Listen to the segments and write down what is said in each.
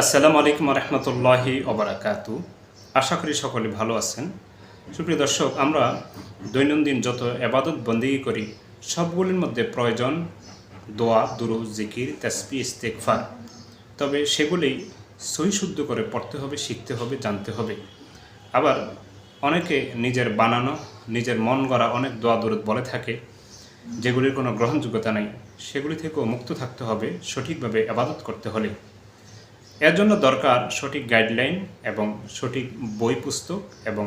আসসালামু আলাইকুম রহমতুল্লাহি ওবরাকাতু। আশা করি সকলে ভালো আছেন। সুপ্রিয় দর্শক, আমরা দৈনন্দিন যত এবাদত বন্দিগি করি, সবগুলির মধ্যে প্রয়োজন দোয়া দুরু জিকির তাসপি ইস্তেকফার তবে সেগুলি সহি শুদ্ধ করে পড়তে হবে, শিখতে হবে, জানতে হবে। আবার অনেকে নিজের বানানো, নিজের মন গড়া অনেক দোয়া, দুরুদ বলে থাকে, যেগুলির কোনো গ্রহণযোগ্যতা নেই। সেগুলি থেকেও মুক্ত থাকতে হবে, সঠিকভাবে আবাদত করতে হলে। এর জন্য দরকার সঠিক গাইডলাইন এবং সঠিক বই পুস্তক এবং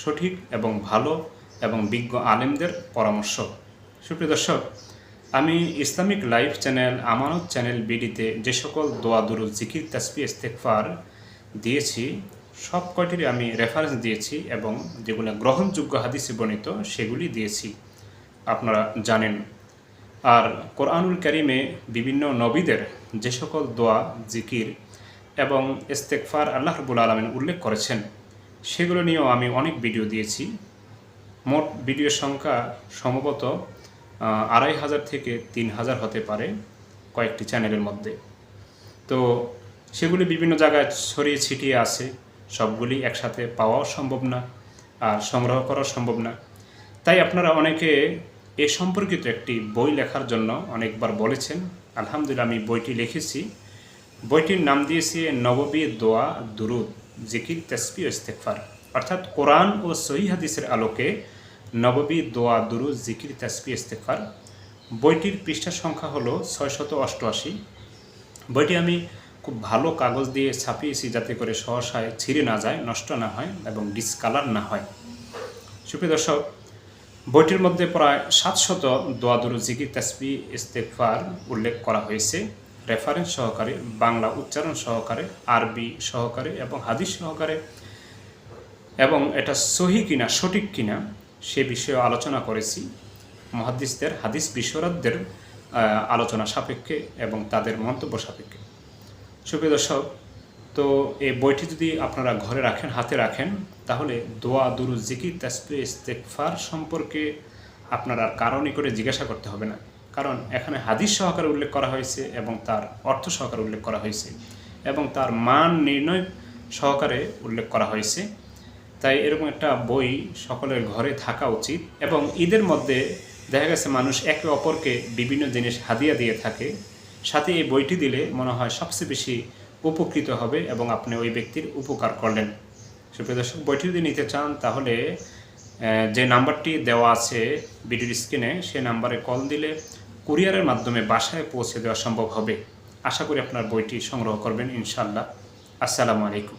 সঠিক এবং ভালো এবং বিজ্ঞ আলেমদের পরামর্শ। সুপ্রিয় দর্শক, আমি Islamic live channel, Amanat channel বিডিতে যে সকল দোয়া দুরুল জিকির তাসপি ইস্তেকফার দিয়েছি, সব কয়টির আমি রেফারেন্স দিয়েছি এবং যেগুলো গ্রহণযোগ্য হাদিসে বর্ণিত, সেগুলি দিয়েছি। আপনারা জানেন। আর কোরআনুল করিমে বিভিন্ন নবীদের যে সকল দোয়া, জিকির এবং ইস্তেকফার আল্লাহ রবুল আলমিন উল্লেখ করেছেন। সেগুলো নিয়েও আমি অনেক ভিডিও দিয়েছি। মোট ভিডিওর সংখ্যা সম্ভবত আড়াই হাজার থেকে তিন হাজার হতে পারে কয়েকটি চ্যানেলের মধ্যে। তো সেগুলি বিভিন্ন জায়গায় ছড়িয়ে ছিটিয়ে আছে। সবগুলি একসাথে পাওয়াও সম্ভব না আর সংগ্রহ করাও সম্ভব না। তাই আপনারা অনেকে এ সম্পর্কিত একটি বই লেখার জন্য অনেকবার বলেছেন, আলহামদুলিল্লাহ, আমি বইটি লিখেছি। বইটির নাম দিয়েছি নববী দোয়া দুরুদ, জিকির তেসপি ও ইস্তেকফার অর্থাৎ কোরআন ও সহি হাদিসের আলোকে নববী দোয়া দুরুদ, জিকির তেসপি ইস্তেকফার বইটির পৃষ্ঠা সংখ্যা হলো ছয়শত অষ্টআশি। বইটি আমি খুব ভালো কাগজ দিয়ে ছাপিয়েছি যাতে করে সহসায় ছিঁড়ে না যায়, নষ্ট না হয় এবং ডিসকালার না হয়। সুপ্রিয় দর্শক, বইটির মধ্যে প্রায় সাতশত দোয়াদুরু জিকির তাসবি ইস্তেকফার উল্লেখ করা হয়েছে। রেফারেন্স সহকারে বাংলা উচ্চারণ সহকারে আরবি সহকারে এবং হাদিস সহকারে। এবং এটা সহি কিনা সঠিক কিনা সে বিষয়ে আলোচনা করেছি। মহাদিসদের হাদিস বিশরদদের আহ, আলোচনা সাপেক্ষে এবং তাদের মন্তব্য সাপেক্ষে। সুপ্রিয় দর্শক তো এই বইটি যদি আপনারা ঘরে রাখেন হাতে রাখেন তাহলে দোয়া দুরু জিকির তাসপি ইস্তেকফার সম্পর্কে আপনার আর কারও নিকটে জিজ্ঞাসা করতে হবে না। কারণ এখানে হাদিস সহকারে উল্লেখ করা হয়েছে এবং তার অর্থ সহকারে উল্লেখ করা হয়েছে এবং তার মান নির্ণয় সহকারে উল্লেখ করা হয়েছে। তাই এরকম একটা বই সকলের ঘরে থাকা উচিত এবং ঈদের মধ্যে দেখা গেছে মানুষ একে অপরকে বিভিন্ন জিনিস হাদিয়া দিয়ে থাকে। সাথে এই বইটি দিলে মনে হয় সবচেয়ে বেশি উপকৃত হবে এবং আপনি ওই ব্যক্তির উপকার করলেন। সুপ্রিয় দর্শক, বইটি যদি নিতে চান তাহলে যে নাম্বারটি দেওয়া আছে ভিডিওর স্ক্রিনে সেই নাম্বারে কল দিলে কুরিয়ারের মাধ্যমে বাসায় পৌঁছে দেওয়া সম্ভব হবে। আশা করি আপনার বইটি সংগ্রহ করবেন ইনশাল্লাহ আসসালামু আলাইকুম।